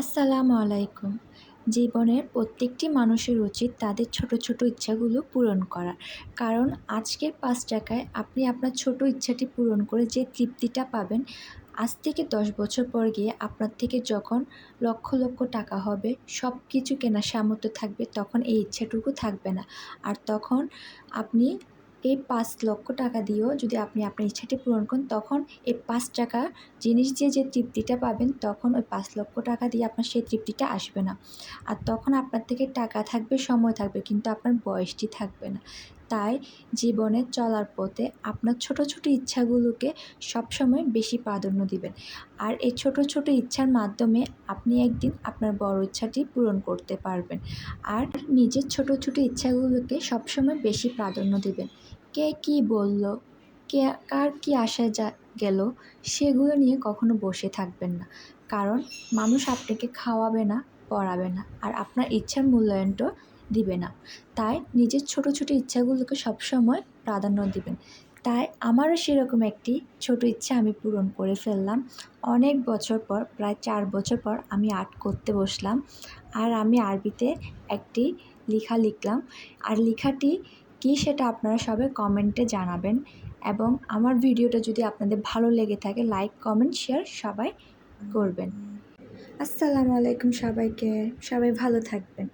আসসালামু আলাইকুম। জীবনের প্রত্যেকটি মানুষের উচিত তাদের ছোট ছোট ইচ্ছাগুলো পূরণ করা। কারণ আজকের পাঁচ টাকায় আপনি আপনার ছোট ইচ্ছাটি পূরণ করে যে তৃপ্তিটা পাবেন, আজ থেকে দশ বছর পর গিয়ে আপনার থেকে যখন লক্ষ লক্ষ টাকা হবে সব কিছু কেনার সামর্থ্য থাকবে, তখন এই ইচ্ছাটুকু থাকবে না। আর তখন আপনি এই পাঁচ লক্ষ টাকা দিয়েও যদি আপনি আপনার ইচ্ছাটি পূরণ করেন, তখন এই পাঁচ টাকা জিনিস দিয়ে যে তৃপ্তিটা পাবেন, তখন ওই পাঁচ লক্ষ টাকা দিয়ে আপনার সেই তৃপ্তিটা আসবে না। আর তখন আপনার থেকে টাকা থাকবে, সময় থাকবে, কিন্তু আপনার বয়সটি থাকবে না। তাই জীবনে চলার পথে আপনার ছোট ছোট ইচ্ছাগুলোকে সবসময় বেশি প্রাধান্য দিবেন। আর এই ছোট ছোট ইচ্ছার মাধ্যমে আপনি একদিন আপনার বড় ইচ্ছাটি পূরণ করতে পারবেন। আর নিজের ছোট ছোট ইচ্ছাগুলোকে সবসময় বেশি প্রাধান্য দিবেন। কে কী বলল? কে, কার কী আসা যা গেল? সেগুলো নিয়ে কখনো বসে থাকবেন না। কারণ মানুষ আপনাকে খাওয়াবে না, পড়াবে না, আর আপনার ইচ্ছার মূল্যায়নটা দিবে না। তাই নিজের ছোট ছোট ইচ্ছাগুলোকে সবসময় প্রাধান্য দিবেন। তাই আমারও সেরকম একটি ছোট ইচ্ছা আমি পূরণ করে ফেললাম। অনেক বছর পর, প্রায় চার বছর পর আমি আর্ট করতে বসলাম। আর আমি আরবিতে একটি লেখা লিখলাম। আর লেখাটি কী সেটা আপনারা সবাই কমেন্টে জানাবেন এবং আমার ভিডিওটা যদি আপনাদের ভালো লেগে থাকে লাইক কমেন্ট শেয়ার সবাই করবেন। আসসালামু আলাইকুম সবাইকে। সবাই ভালো থাকবেন।